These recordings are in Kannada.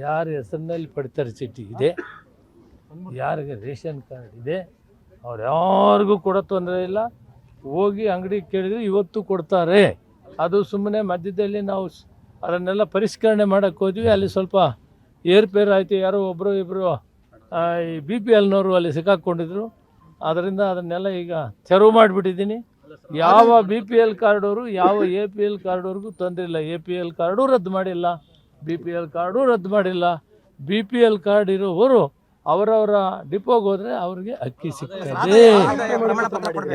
ಯಾರ ಹೆಸರಿನಲ್ಲಿ ಪಡಿತರ ಚೀಟಿ ಇದೆ. ಯಾರಿಗೆ ರೇಷನ್ ಕಾರ್ಡ್ ಇದೆ, ಅವ್ರು ಯಾರಿಗೂ ಕೂಡ ತೊಂದರೆ ಇಲ್ಲ. ಹೋಗಿ ಅಂಗಡಿ ಕೇಳಿದ್ರೆ ಇವತ್ತು ಕೊಡ್ತಾರೆ. ಅದು ಸುಮ್ಮನೆ ಮಧ್ಯದಲ್ಲಿ ನಾವು ಅದನ್ನೆಲ್ಲ ಪರಿಷ್ಕರಣೆ ಮಾಡೋಕ್ಕೆ ಹೋದ್ವಿ. ಅಲ್ಲಿ ಸ್ವಲ್ಪ ಏರ್ಪೇರ್ ಆಯಿತು. ಯಾರೋ ಒಬ್ಬರು ಇಬ್ಬರು ಈ ಬಿ ಪಿ ಎಲ್ನವರು ಅಲ್ಲಿ ಸಿಕ್ಕಾಕ್ಕೊಂಡಿದ್ರು ಅದರಿಂದ ಅದನ್ನೆಲ್ಲ ಈಗ ತೆರವು ಮಾಡಿಬಿಟ್ಟಿದ್ದೀನಿ. ಯಾವ ಬಿ ಪಿ ಎಲ್ ಕಾರ್ಡವರು ಯಾವ ಎ ಪಿ ಎಲ್ ಕಾರ್ಡವ್ರಿಗೂ ತೊಂದರೆ ಇಲ್ಲ. ಎ ಪಿ ಎಲ್ ಕಾರ್ಡು ರದ್ದು ಮಾಡಿಲ್ಲ. ಬಿ ಪಿ ಎಲ್ ಕಾರ್ಡು ರದ್ದು ಮಾಡಿಲ್ಲ. ಬಿ ಪಿ ಎಲ್ ಕಾರ್ಡ್ ಇರೋವರು ಅವರವರ ಡಿಪೋಗೆ ಹೋದರೆ ಅವ್ರಿಗೆ ಅಕ್ಕಿ ಸಿಗ್ತದೆ.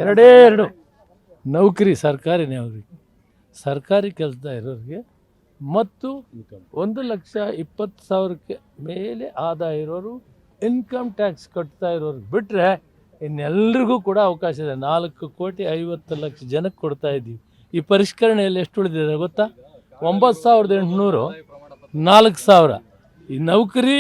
ಎರಡೇ ಎರಡು ನೌಕರಿ ಸರ್ಕಾರಿ ನೌಕರಿ. ಸರ್ಕಾರಿ ಕೆಲಸ ಇರೋರಿಗೆ ಮತ್ತು ಒಂದು ಲಕ್ಷ ಇಪ್ಪತ್ತು ಸಾವಿರಕ್ಕೆ ಮೇಲೆ ಆದಾಯ ಇರೋರು ಇನ್ಕಮ್ ಟ್ಯಾಕ್ಸ್ ಕಟ್ತಾ ಇರೋರಿಗೆ ಬಿಟ್ಟರೆ ಇನ್ನೆಲ್ರಿಗೂ ಕೂಡ ಅವಕಾಶ ಇದೆ. ನಾಲ್ಕು ಕೋಟಿ ಐವತ್ತು ಲಕ್ಷ ಜನಕ್ಕೆ ಕೊಡ್ತಾ ಇದ್ದೀವಿ ಈ ಪರಿಷ್ಕರಣೆಯಲ್ಲಿ ಎಷ್ಟು ಉಳಿದಿದೆ ಗೊತ್ತಾ? ಒಂಬತ್ತು ಸಾವಿರದ ಎಂಟುನೂರು. ನಾಲ್ಕು ಸಾವಿರ. ಈ ನೌಕರಿ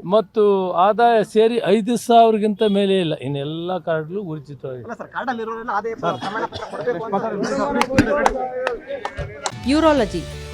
ಮತ್ತು ಆದಾಯ ಸೇರಿ ಐದು ಸಾವಿರಗಿಂತ ಮೇಲೆ ಇಲ್ಲ. ಇನ್ನೆಲ್ಲ ಕಾರ್ಡ್ಗಳು ಉಚಿತವಾಗಿದೆ ಅಲ್ಲ ಸರ್ ಕಾರ್ಡಲ್ಲಿರೋರೆಲ್ಲ ಆದಾಯ ಪ್ರಮಾಣ ಕೊಡ್ಬೇಕು ಯೂರಾಲಜಿ